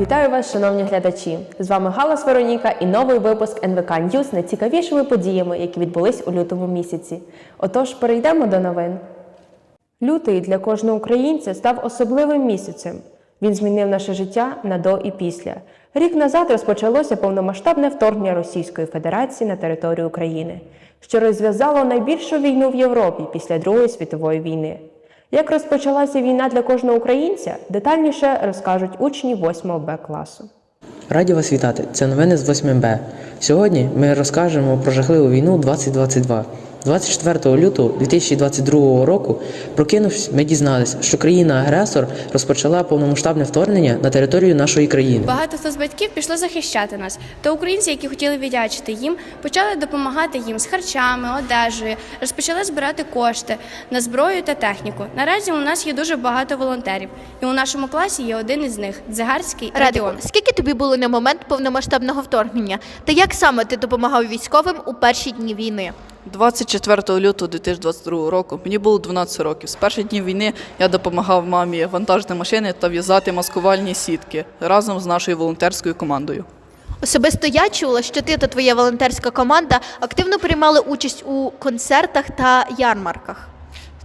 Вітаю вас, шановні глядачі! З вами Галас Вероніка і новий випуск НВК Ньюз найцікавішими подіями, які відбулись у лютому місяці. Отож, перейдемо до новин. Лютий для кожного українця став особливим місяцем. Він змінив наше життя на до і після. Рік назад розпочалося повномасштабне вторгнення Російської Федерації на територію України, що розв'язало найбільшу війну в Європі після Другої світової війни. Як розпочалася війна для кожного українця, детальніше розкажуть учні 8 Б класу. Раді вас вітати. Це новини з 8Б. Сьогодні ми розкажемо про жахливу війну 2022. 24 лютого 2022 року, прокинувшись, ми дізналися, що країна-агресор розпочала повномасштабне вторгнення на територію нашої країни. Багато хто з батьків пішло захищати нас. Та українці, які хотіли віддячити їм, почали допомагати їм з харчами, одежею, розпочали збирати кошти на зброю та техніку. Наразі у нас є дуже багато волонтерів, і у нашому класі є один із них Дзигарський Радику, Радіон. скільки тобі було на момент повномасштабного вторгнення? Та як саме ти допомагав військовим у перші дні війни? 24 лютого 2022 року мені було 12 років. З перших днів війни я допомагав мамі вантажити машини та в'язати маскувальні сітки разом з нашою волонтерською командою. Особисто я чула, що ти та твоя волонтерська команда активно приймали участь у концертах та ярмарках.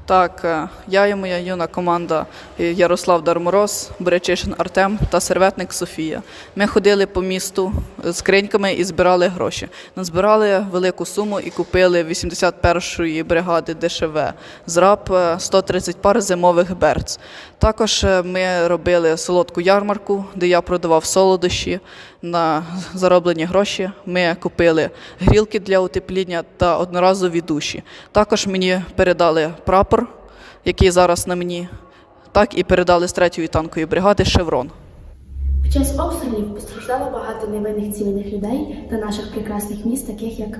Так, е, я і моя юна команда Ярослав Дармороз, Беречишин Артем та серветник Софія. Ми ходили по місту з скриньками і збирали гроші. Назбирали велику суму і купили 81-ї бригади ДШВ зраб е, 130 пар зимових берц. Також е, ми робили солодку ярмарку, де я продавав солодощі на зароблені гроші. Ми купили грілки для утепління та одноразові душі. Також мені передали прапор, який зараз на мені. Так і передали з 3-ї танкової бригади Шеврон. Під час обстрілів постраждало багато невинних цивільних людей та наших прекрасних міст, таких як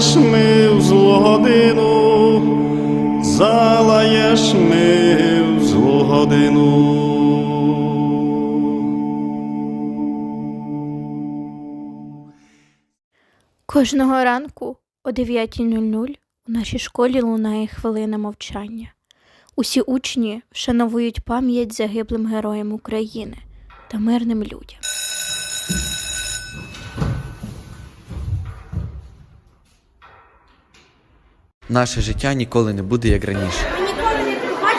залаєш ми в злу годину, залаєш ми в злу годину. Кожного ранку о 9.00 у нашій школі лунає хвилина мовчання. Усі учні вшановують пам'ять загиблим героям України та мирним людям. Наше життя ніколи не буде як раніше. Ми ніколи не пробати.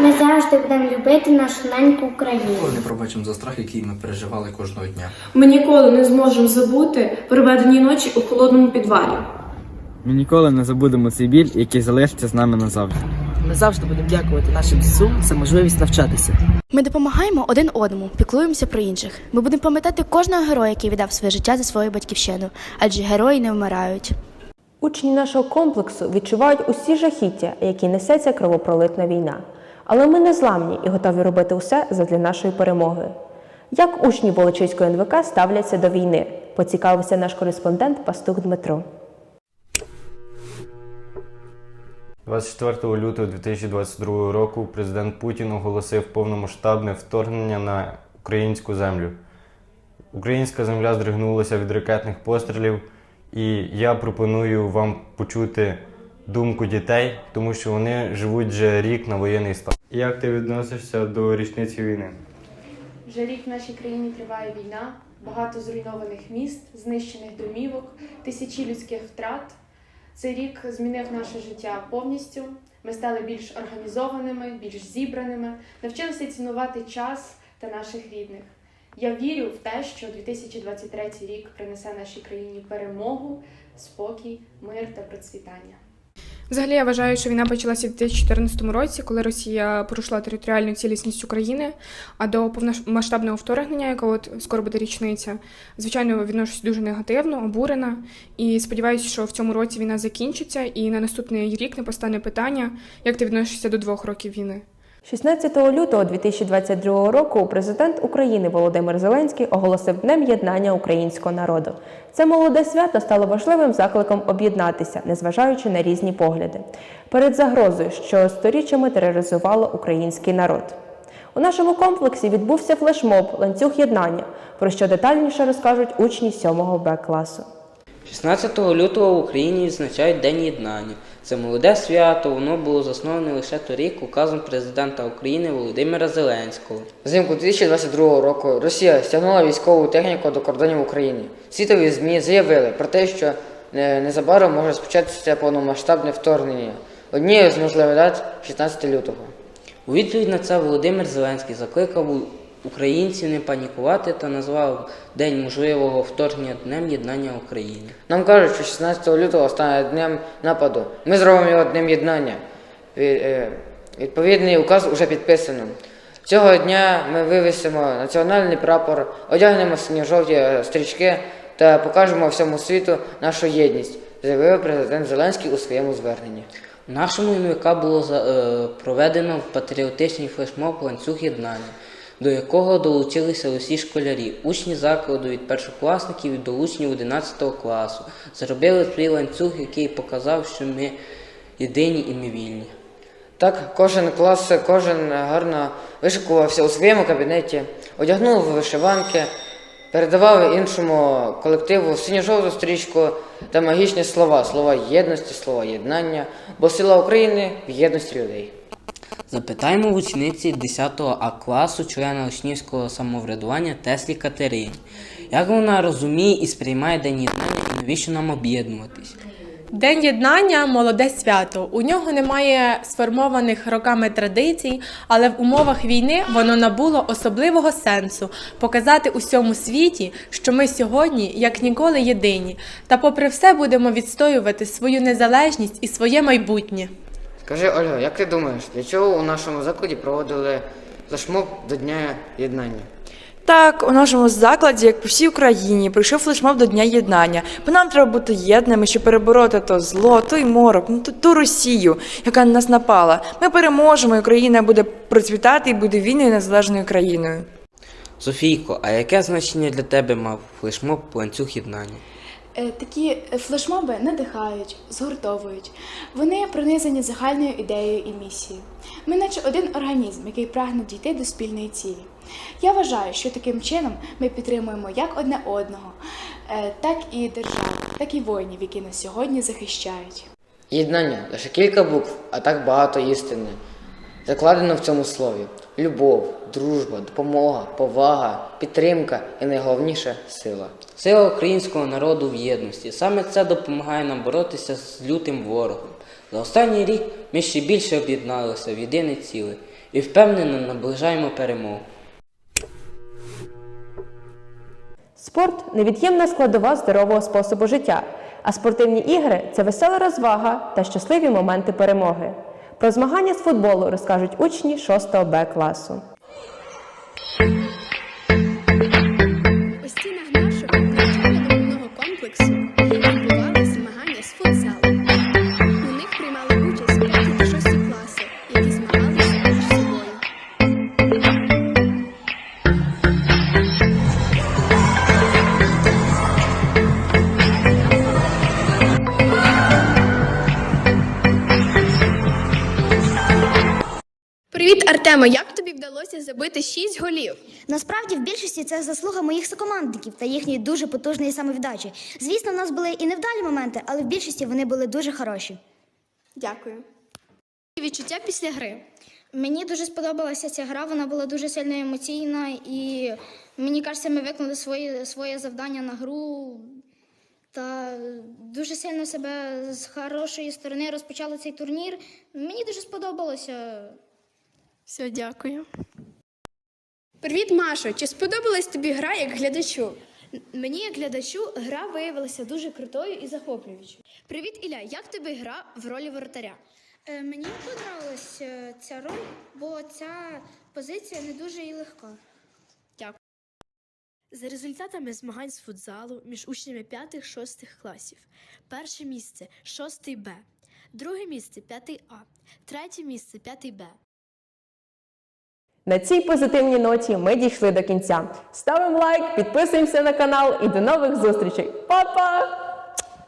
Ми завжди будемо любити нашу неньку Україну. не пробачимо за страх, який ми переживали кожного дня. Ми ніколи не зможемо забути проведені ночі у холодному підвалі. Ми ніколи не забудемо цей біль, який залишиться з нами назавжди. Ми завжди будемо дякувати нашим ЗСУ за можливість навчатися. Ми допомагаємо один одному, піклуємося про інших. Ми будемо пам'ятати кожного героя, який віддав своє життя за свою батьківщину, адже герої не вмирають. Учні нашого комплексу відчувають усі жахіття, які несе ця кровопролитна війна. Але ми не зламні і готові робити усе задля нашої перемоги. Як учні Волочиської НВК ставляться до війни? Поцікавився наш кореспондент Пастух Дмитро. 24 лютого 2022 року президент Путін оголосив повномасштабне вторгнення на українську землю. Українська земля здригнулася від ракетних пострілів, і я пропоную вам почути думку дітей, тому що вони живуть вже рік на воєнний стан. Як ти відносишся до річниці війни? Вже рік в нашій країні триває війна, багато зруйнованих міст, знищених домівок, тисячі людських втрат. Цей рік змінив наше життя повністю. Ми стали більш організованими, більш зібраними, навчилися цінувати час та наших рідних. Я вірю в те, що 2023 рік принесе нашій країні перемогу, спокій, мир та процвітання. Взагалі я вважаю, що війна почалася у 2014 році, коли Росія порушила територіальну цілісність України. А до повномасштабного вторгнення, яка от скоро буде річниця, звичайно, відношусь дуже негативно, обурена. І сподіваюся, що в цьому році війна закінчиться, і на наступний рік не постане питання, як ти відносишся до двох років війни. 16 лютого 2022 року президент України Володимир Зеленський оголосив Днем єднання українського народу. Це молоде свято стало важливим закликом об'єднатися, незважаючи на різні погляди, перед загрозою, що сторіччями тероризувало український народ. У нашому комплексі відбувся флешмоб ланцюг єднання, про що детальніше розкажуть учні 7 Б класу. 16 лютого в Україні відзначають День єднання. Це молоде свято, воно було засноване лише торік указом президента України Володимира Зеленського. Взимку 2022 року Росія стягнула військову техніку до кордонів України. Світові ЗМІ заявили про те, що е, незабаром може розпочатися повномасштабне вторгнення. Однією з можливих дат 16 лютого. У відповідь на це Володимир Зеленський закликав українців не панікувати та назвав День можливого вторгнення Днем єднання України. Нам кажуть, що 16 лютого стане днем нападу. Ми зробимо його днем єднання. Е, Відповідний указ уже підписано. Цього дня ми вивісимо національний прапор, одягнемо синьо-жовті е, стрічки та покажемо всьому світу нашу єдність, заявив президент Зеленський у своєму зверненні. В нашому НВК було е, проведено патріотичний флешмоб ланцюг єднання, до якого долучилися усі школярі, учні закладу від першокласників до учнів 11 класу. Зробили свій ланцюг, який показав, що ми єдині і ми вільні. Так, кожен клас, кожен гарно вишикувався у своєму кабінеті, одягнув вишиванки, передавав іншому колективу синьо-жовту стрічку та магічні слова, слова єдності, слова єднання, бо сила України в єдності людей. Запитаємо в учениці 10 А класу члена учнівського самоврядування Теслі Катерині. Як вона розуміє і сприймає День єднання і навіщо нам об'єднуватись? День єднання молоде свято. У нього немає сформованих роками традицій, але в умовах війни воно набуло особливого сенсу показати усьому світі, що ми сьогодні, як ніколи, єдині, та попри все будемо відстоювати свою незалежність і своє майбутнє. Скажи, Ольга, як ти думаєш, для чого у нашому закладі проводили флешмоб до Дня єднання? Так, у нашому закладі, як по всій Україні, прийшов флешмоб до Дня єднання. Бо нам треба бути єдними, щоб перебороти то зло, той морок, ну ту, ту Росію, яка на нас напала. Ми переможемо, і Україна буде процвітати і буде вільною і незалежною країною. Софійко, а яке значення для тебе мав флешмоб ланцюг єднання? Е, Такі флешмоби надихають, згуртовують. Вони пронизані загальною ідеєю і місією. Ми наче один організм, який прагне дійти до спільної цілі. Я вважаю, що таким чином ми підтримуємо як одне одного, е, так і державу, так і воїнів, які нас сьогодні захищають. Єднання лише кілька букв, а так багато істини. Закладено в цьому слові любов, дружба, допомога, повага, підтримка і найголовніше сила. Сила українського народу в єдності. Саме це допомагає нам боротися з лютим ворогом. За останній рік ми ще більше об'єдналися в єдине ціле і впевнено наближаємо перемогу. Спорт невід'ємна складова здорового способу життя, а спортивні ігри це весела розвага та щасливі моменти перемоги. Про змагання з футболу розкажуть учні 6 Б класу. Артемо! Як тобі вдалося забити 6 голів? Насправді, в більшості це заслуга моїх сокомандників та їхньої дуже потужної самовіддачі. Звісно, в нас були і невдалі моменти, але в більшості вони були дуже хороші. Дякую. Відчуття після гри. Мені дуже сподобалася ця гра, вона була дуже сильно емоційна, і мені кажеться, ми виконали своє, своє завдання на гру та дуже сильно себе з хорошої сторони розпочали цей турнір. Мені дуже сподобалося. Все, дякую. Привіт, Машо! Чи сподобалась тобі гра як глядачу? Мені, як глядачу, гра виявилася дуже крутою і захоплюючою. Привіт, Ілля, як тобі гра в ролі воротаря? Е, Мені подобалась е, ця роль, бо ця позиція не дуже і легка. За результатами змагань з футзалу між учнями 5-6 класів. Перше місце 6 Б, друге місце 5 А, третє місце 5 Б. На цій позитивній ноті ми дійшли до кінця. Ставимо лайк, підписуємося на канал і до нових зустрічей. Па-па!